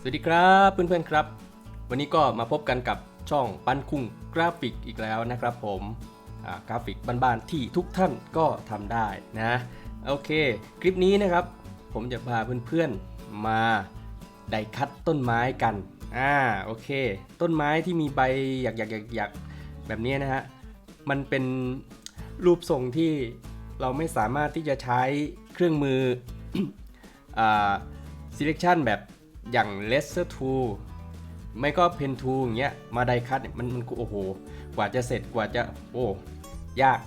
สวัสดีครับเพื่อนๆครับ วันนี้ก็มาพบกันกับช่องปั้นคุ้งกราฟิกอีกแล้วนะครับผมกราฟิกบ้านๆที่ทุกท่านก็ทำได้นะโอเค คลิปนี้นะครับ ผมจะพาเพื่อนๆมาไดคัดต้นไม้กันอ่าโอเค ต้นไม้ที่มีใบหยักๆๆแบบนี้นะฮะมันเป็นรูปทรงที่เราไม่สามารถที่จะใช้เครื่องมือ selection แบบ อย่าง lesser tool ไม่ก็ pen tool อย่างเงี้ยมาไดคัตเนี่ยมันมันโอ้โห กว่าจะเสร็จกว่าจะโอ้ยาก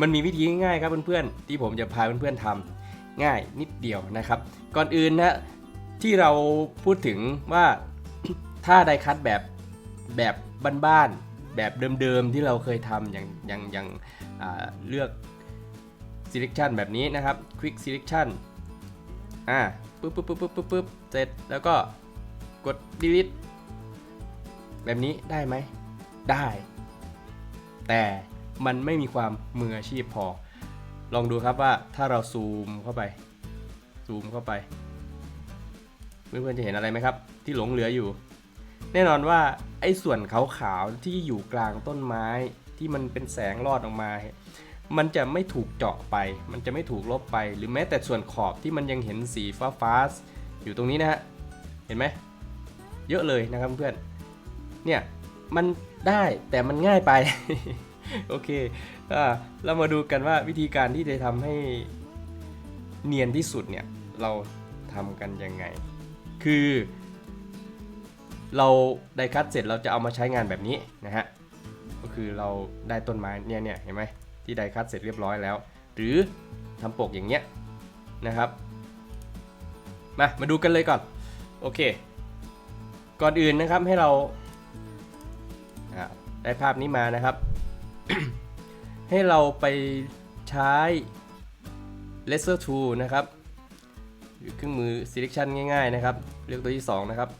มันมีวิธีง่ายๆครับเพื่อนๆ ที่ผมจะพาเพื่อนๆทำง่ายนิดเดียวนะครับ ก่อนอื่นนะที่เราพูดถึงว่าถ้าไดคัตแบบแบบบ้านๆแบบเดิมๆที่เราเคยทำอย่างอย่างอย่างาเลือก selection แบบนี้นะครับ quick selection อ่า ปึ๊บปึ๊บปึ๊บปึ๊บปึ๊บปึ๊บเสร็จแล้วก็กด delete แบบนี้ได้ไหม ได้ แต่มันไม่มีความมืออาชีพพอ ลองดูครับว่าถ้าเราซูมเข้าไป ซูมเข้าไป เพื่อนๆจะเห็นอะไรไหมครับ ที่หลงเหลืออยู่ แน่นอนว่าไอ้ส่วนขาวๆที่อยู่กลางต้นไม้ที่มันเป็นแสงรอดออกมา มันจะไม่ถูกเจาะไป มันจะไม่ถูกลบไป หรือแม้แต่ส่วนขอบที่มันยังเห็นสีฟ้าฟ้าอยู่ตรงนี้นะฮะ เห็นไหม เยอะเลยนะครับเพื่อน เนี่ย มันได้แต่มันง่ายไป โอเคอ่าเรามาดูกันว่าวิธีการที่จะทำให้เนียนที่สุดเนี่ย เราทำกันยังไง คือ เราได้คัดเสร็จเราจะเอามาใช้งานแบบนี้นะฮะ ก็คือเราได้ต้นไม้เนี่ยเนี่ยเห็นไหม ที่ได้คัดเสร็จเรียบร้อยแล้ว หรือทำปกอย่างเงี้ยนะครับ มามาดูกันเลยก่อน โอเค ก่อนอื่นนะครับให้เราอ่าได้ภาพนี้มานะครับ ให้เราไปใช้ laser tool นะครับหรือเครื่องมือ selection ง่าย ๆ นะครับ เลือกตัวที่ 2 นะครับ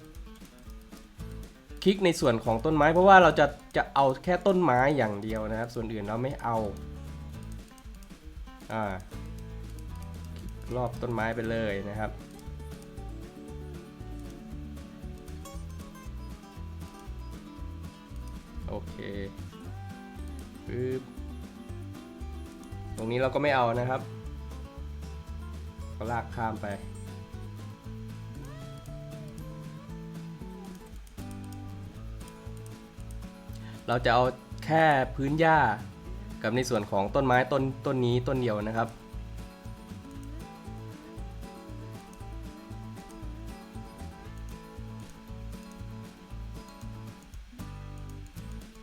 คลิกในส่วนของต้นไม้เพราะว่าเราจะจะเอาแค่ต้นไม้อย่างเดียวนะครับ ส่วนอื่นเราไม่เอา อ่ารอบต้นไม้ไปเลยนะครับ โอเคปึ๊บตรงนี้เราก็ไม่เอานะครับ ก็ลากข้ามไป เราจะเอาแค่พื้นหญ้า กับในส่วนของต้นไม้ต้นต้นนี้ต้นเดียวนะครับ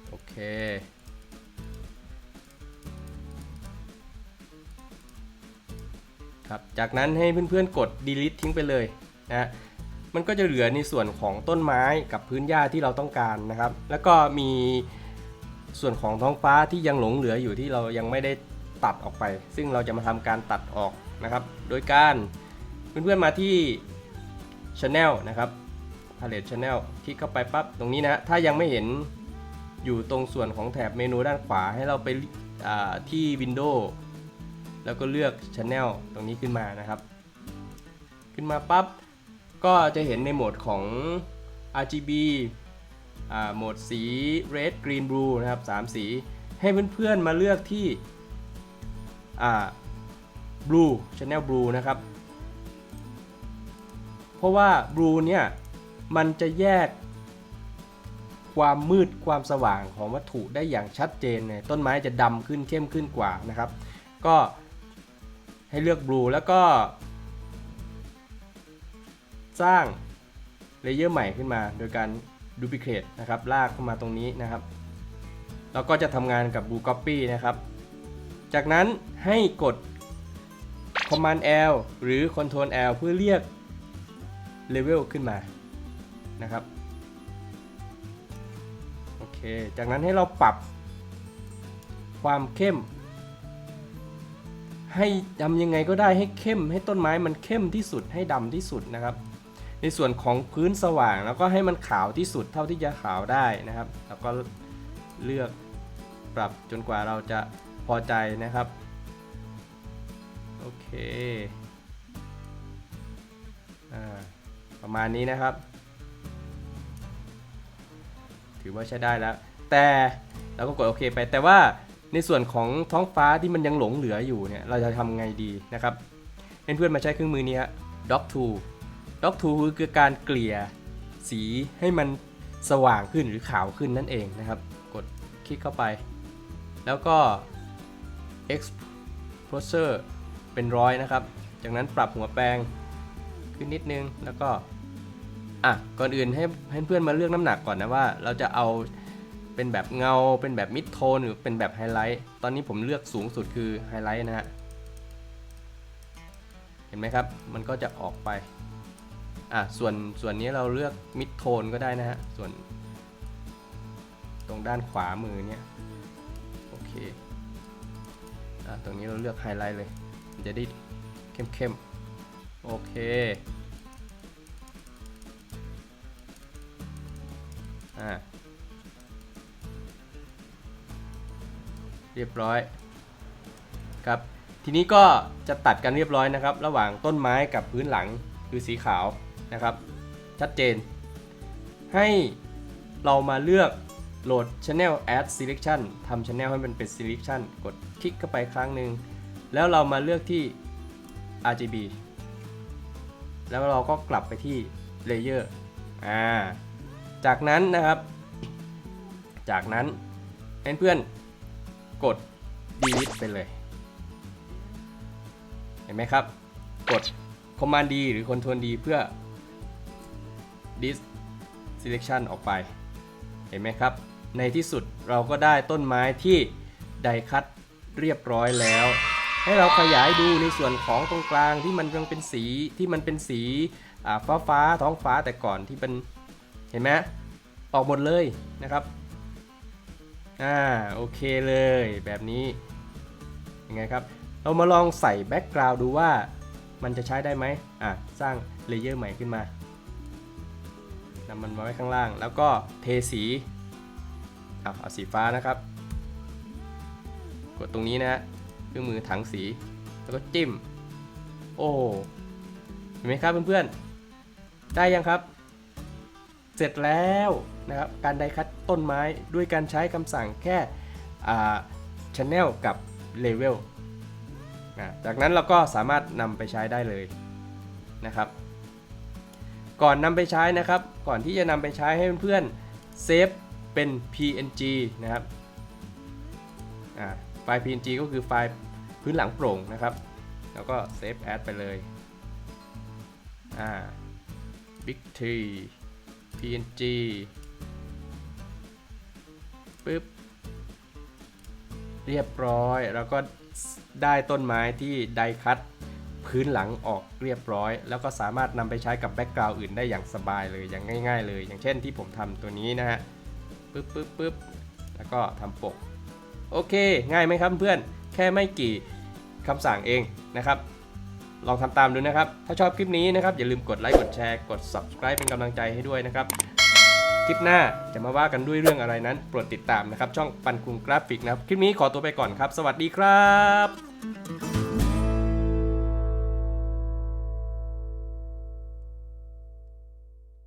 โอเค ครับ จากนั้นให้เพื่อนๆกด delete ทิ้งไปเลยนะฮะมันก็จะเหลือในส่วนของต้นไม้กับพื้นหญ้าที่เราต้องการนะครับ แล้วก็มี ส่วนของท้องฟ้าที่ยังหลงเหลืออยู่ที่เรายังไม่ได้ตัดออกไป ซึ่งเราจะมาทำการตัดออกนะครับ โดยการเพื่อนๆมาที่ Channel นะครับ Palette Channel คลิกเข้าไปปั๊บตรงนี้นะถ้ายังไม่เห็นอยู่ตรงส่วนของแถบเมนูด้านขวาให้เราไปาที่ Windows แล้วก็เลือก Channel ตรงนี้ขึ้นมานะครับ ขึ้นมาปั๊บก็จะเห็นในโหมดของ RGB โหมดสี Red Green Blue นะครับ 3 สี ให้เพื่อนๆมาเลือกที่ Blue Channel Blue นะครับ เพราะว่า Blue เนี่ย มันจะแยกความมืดความสว่างของวัตถุได้อย่างชัดเจนเลยต้นไม้จะดำขึ้นเข้มขึ้นกว่านะครับ ก็ให้เลือกบลูแล้วก็ สร้างเลเยอร์ใหม่ขึ้นมา โดยการ ดูพิเคทนะครับลากเข้ามาตรงนี้นะครับ แล้วก็จะทำงานกับ Blue Copy นะครับ จากนั้นให้กด Command L หรือ Control L เพื่อเรียกเลเวลขึ้นมานะครับโอเค จากนั้นให้เราปรับความเข้ม ให้ทำยังไงก็ได้ให้เข้ม ให้ต้นไม้มันเข้มที่สุดให้ดำที่สุดนะครับ ในส่วนของพื้นสว่างแล้วก็ให้มันขาวที่สุดเท่าที่จะขาวได้นะครับ แล้วก็เลือกปรับจนกว่าเราจะพอใจนะครับ โอเคอประมาณนี้นะครับ ถือว่าใช้ได้แล้ว แต่เราก็กดโอเคไปแต่ว่าในส่วนของท้องฟ้าที่มันยังหลงเหลืออยู่เนี่ยเราจะทำไงดีนะครับเพื่อนๆมาใช้เครื่องมือนี้ฮะ Dog Tool Dog Tool คือการเกลี่ยสีให้มันสว่างขึ้นหรือขาวขึ้นนั่นเองนะครับ กดคลิกเข้าไป แล้วก็ Exposure เป็นร้อยนะครับ จากนั้นปรับหัวแปรงขึ้นนิดนึงแล้วก็อะก่อนอื่นให้ให้เพื่อนมาเลือกน้ำหนักก่อนนะว่า เราจะเอาเป็นแบบเงาเป็นแบบมิดโทนหรือเป็นแบบไฮไลท์ตอนนี้ผมเลือกสูงสุดคือไฮไลท์นะฮะเห็นไหมครับ มันก็จะออกไป อะส่วนส่วนนี้เราเลือกมิดโทนก็ได้นะฮะ ส่วน ตรงด้านขวามือเนี่ยโอเคอะตรงนี้เราเลือกไฮไลท์เลยมันจะได้เข้มๆโอเคอ่าเรียบร้อยครับทีนี้ก็จะตัดกันเรียบร้อยนะครับ ระหว่างต้นไม้กับพื้นหลังคือสีขาว นะครับ ชัดเจน ให้เรามาเลือกโหลด Channel Add Selection ทำ Channel ให้มันเป็น Selection กดคลิกเข้าไปครั้งหนึ่งแล้วเรามาเลือกที่ RGB แล้วเราก็กลับไปที่ Layer อ่า จากนั้นนะครับ จากนั้นเพื่อนๆกด delete ไปเลย เห็นไหมครับ กด command D หรือ Ctrl D เพื่อ dis selection ออกไป เห็นไหมครับ ในที่สุดเราก็ได้ต้นไม้ที่ไดคัดเรียบร้อยแล้ว ให้เราขยายดูในส่วนของตรงกลางที่มันยังเป็นสีที่มันเป็นสีฟ้าฟ้าท้องฟ้าแต่ก่อนที่เป็นเห็นไหมออกหมดเลยนะครับอ่าโอเคเลยแบบนี้ยังไงครับ เรามาลองใส่แบ็กกราวด์ดูว่ามันจะใช้ได้ไหมอะสร้างเลเยอร์ใหม่ขึ้นมา นำมันมาไว้ข้างล่าง แล้วก็เทสีอะเอาสีฟ้านะครับ กดตรงนี้นะฮะเครื่องมือถังสีแล้วก็จิ้ม โอ้เห็นไหมครับเพื่อนๆ ได้ยังครับ เสร็จแล้วนะครับการไดคัดต้นไม้ด้วยการใช้คำสั่งแค่อ่า channel กับ level นะจากนั้นเราก็สามารถนำไปใช้ได้เลยนะครับ ก่อนนำไปใช้นะครับ ก่อนที่จะนำไปใช้ให้เพื่อนๆเซฟเป็น PNG นะครับไฟล์ PNG ก็คือไฟล์พื้นหลังโปร่งนะครับ แล้วก็เซฟแอดไปเลยอ่า Big T PNG ปึ๊บเรียบร้อยแล้วก็ได้ต้นไม้ที่ไดคัต พื้นหลังออกเรียบร้อย แล้วก็สามารถนำไปใช้กับแบ็กกราวด์อื่นได้อย่างสบายเลยอย่างง่ายๆเลย อย่างเช่นที่ผมทำตัวนี้นะฮะปึ๊บปึ๊บปึ๊บแล้วก็ทำปก โอเค ง่ายไหมครับเพื่อน แค่ไม่กี่คำสั่งเองนะครับ ลองทำตามดูนะครับ ถ้าชอบคลิปนี้นะครับ อย่าลืมกดไลค์กดแชร์กด subscribe เป็นกำลังใจให้ด้วยนะครับคลิปหน้าจะมาว่ากันด้วยเรื่องอะไรนั้น โปรดติดตามนะครับ ช่องปันคุงกราฟิกนะครับ คลิปนี้ขอตัวไปก่อนครับ สวัสดีครับ